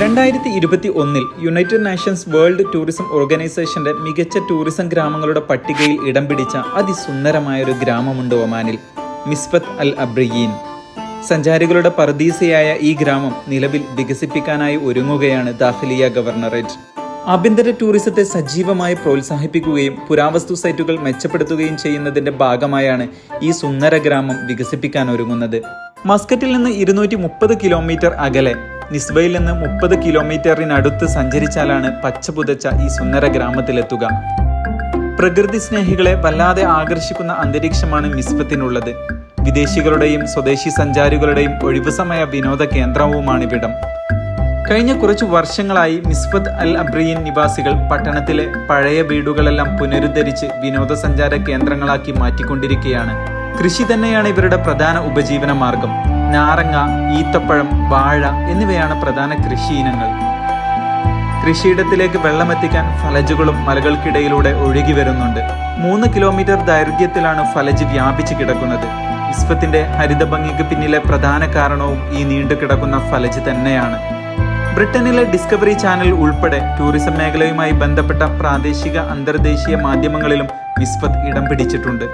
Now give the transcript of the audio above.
രണ്ടായിരത്തി ഇരുപത്തി ഒന്നിൽ യുണൈറ്റഡ് നാഷൻസ് വേൾഡ് ടൂറിസം ഓർഗനൈസേഷന്റെ മികച്ച ടൂറിസം ഗ്രാമങ്ങളുടെ പട്ടികയിൽ ഇടം പിടിച്ച അതിസുന്ദരമായ ഒരു ഗ്രാമമുണ്ട് ഒമാനിൽ മിസ്ബത്ത് അൽ അബ്രിയീൻ. സഞ്ചാരികളുടെ പർദീസയായ ഈ ഗ്രാമം നിലവിൽ വികസിപ്പിക്കാനായി ഒരുങ്ങുകയാണ് ദാഖിലിയ ഗവർണറേറ്റ്. ആഭ്യന്തര ടൂറിസത്തെ സജീവമായി പ്രോത്സാഹിപ്പിക്കുകയും പുരാവസ്തു സൈറ്റുകൾ മെച്ചപ്പെടുത്തുകയും ചെയ്യുന്നതിന്റെ ഭാഗമായാണ് ഈ സുന്ദര ഗ്രാമം വികസിപ്പിക്കാൻ ഒരുങ്ങുന്നത്. മസ്കറ്റിൽ നിന്ന് ഇരുന്നൂറ്റി കിലോമീറ്റർ അകലെ നിസ്ബയിൽ നിന്ന് മുപ്പത് കിലോമീറ്ററിനടുത്ത് സഞ്ചരിച്ചാലാണ് പച്ചപുതച്ച ഈ സുന്ദര ഗ്രാമത്തിലെത്തുക. പ്രകൃതി സ്നേഹികളെ വല്ലാതെ ആകർഷിക്കുന്ന അന്തരീക്ഷമാണ് മിസ്ബത്തിനുള്ളത്. വിദേശികളുടെയും സ്വദേശി സഞ്ചാരികളുടെയും ഒഴിവുസമയ വിനോദ കേന്ദ്രവുമാണിവിടം. കഴിഞ്ഞ കുറച്ചു വർഷങ്ങളായി മിസ്ഫത്ത് അൽ അബ്രിയൻ നിവാസികൾ പട്ടണത്തിലെ പഴയ വീടുകളെല്ലാം പുനരുദ്ധരിച്ച് വിനോദസഞ്ചാര കേന്ദ്രങ്ങളാക്കി മാറ്റിക്കൊണ്ടിരിക്കുകയാണ്. കൃഷി തന്നെയാണ് ഇവരുടെ പ്രധാന ഉപജീവന മാർഗം നാരങ്ങ ഈത്തപ്പഴം വാഴ എന്നിവയാണ് പ്രധാന കൃഷി ഇനങ്ങൾ. കൃഷിയിടത്തിലേക്ക് വെള്ളമെത്തിക്കാൻ ഫലജുകളും മലകൾക്കിടയിലൂടെ ഒഴുകി വരുന്നുണ്ട്. മൂന്ന് കിലോമീറ്റർ ദൈർഘ്യത്തിലാണ് ഫലജ് വ്യാപിച്ചു കിടക്കുന്നത്. ഇസ്ഫത്തിന്റെ ഹരിതഭംഗിക്ക് പിന്നിലെ പ്രധാന കാരണവും ഈ നീണ്ടു കിടക്കുന്ന ഫലജ് തന്നെയാണ്. ബ്രിട്ടനിലെ ഡിസ്കവറി ചാനൽ ഉൾപ്പെടെ ടൂറിസം മേഖലയുമായി ബന്ധപ്പെട്ട പ്രാദേശിക അന്തർദേശീയ മാധ്യമങ്ങളിലും ഇസ്ഫത്ത് ഇടം പിടിച്ചിട്ടുണ്ട്.